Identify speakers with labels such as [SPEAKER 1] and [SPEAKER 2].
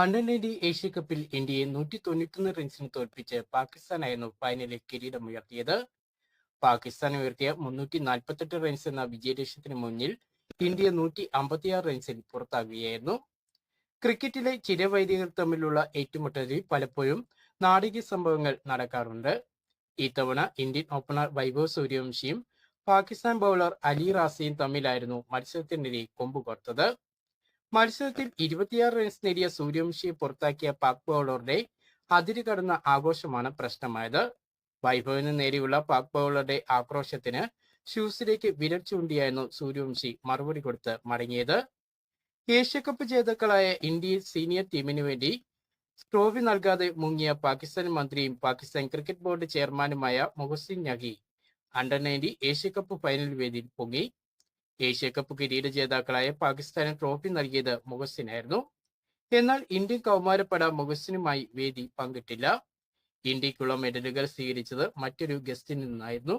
[SPEAKER 1] Under nineteen Asia കപ്പിൽ ഇന്ത്യയെ നൂറ്റി തൊണ്ണൂറ്റൊന്ന് റൺസിന് തോൽപ്പിച്ച് പാകിസ്ഥാനായിരുന്നു ഫൈനലിൽ കിരീടമുയർത്തിയത്. പാകിസ്ഥാൻ ഉയർത്തിയ മുന്നൂറ്റി നാൽപ്പത്തെട്ട് റൺസ് എന്ന വിജയലക്ഷ്യത്തിന് മുന്നിൽ ഇന്ത്യ നൂറ്റി അമ്പത്തിയാറ് റൺസിൽ പുറത്താകുകയായിരുന്നു. ക്രിക്കറ്റിലെ ചിരവൈദികർ തമ്മിലുള്ള ഏറ്റുമുട്ടലിൽ പലപ്പോഴും നാടകീയ സംഭവങ്ങൾ നടക്കാറുണ്ട്. ഇത്തവണ ഇന്ത്യൻ ഓപ്പണർ വൈഭവ് സൂര്യവംശിയും പാകിസ്ഥാൻ ബൗളർ അലി റാസിയും തമ്മിലായിരുന്നു മത്സരത്തിനിടെ കൊമ്പുകോർത്തത്. മത്സരത്തിൽ ഇരുപത്തിയാറ് റൺസ് നേടിയ സൂര്യവംശിയെ പുറത്താക്കിയ പാക് ബൗളറുടെ അതിര് കടന്ന ആഘോഷമാണ് പ്രശ്നമായത്. വൈഭവിന് നേരെയുള്ള പാക് ബൗളറുടെ ആക്രോശത്തിന് ഷൂസിലേക്ക് വിരൽ ചൂണ്ടിയായിരുന്നു സൂര്യവംശി മറുപടി കൊടുത്ത് മടങ്ങിയത്. ഏഷ്യകപ്പ് ജേതാക്കളായ ഇന്ത്യൻ സീനിയർ ടീമിനു വേണ്ടി ട്രോഫി നൽകാതെ മുങ്ങിയ പാകിസ്ഥാൻ മന്ത്രിയും പാകിസ്ഥാൻ ക്രിക്കറ്റ് ബോർഡ് ചെയർമാനുമായ മുഹസിൻ നഖി അണ്ടർ നയന്റി ഏഷ്യകപ്പ് ഫൈനൽ വേദിയിൽ പൊങ്ങി. ഏഷ്യകപ്പ് കിരീട ജേതാക്കളായ പാകിസ്ഥാന് ട്രോഫി നൽകിയത് മുഹസിനായിരുന്നു എന്നാൽ ഇന്ത്യൻ കൗമാരപ്പട മുഹസിനുമായി വേദി പങ്കിട്ടില്ല. ഇന്ത്യക്കുള്ള മെഡലുകൾ സ്വീകരിച്ചത് മറ്റൊരു ഗസ്റ്റിൽ നിന്നായിരുന്നു.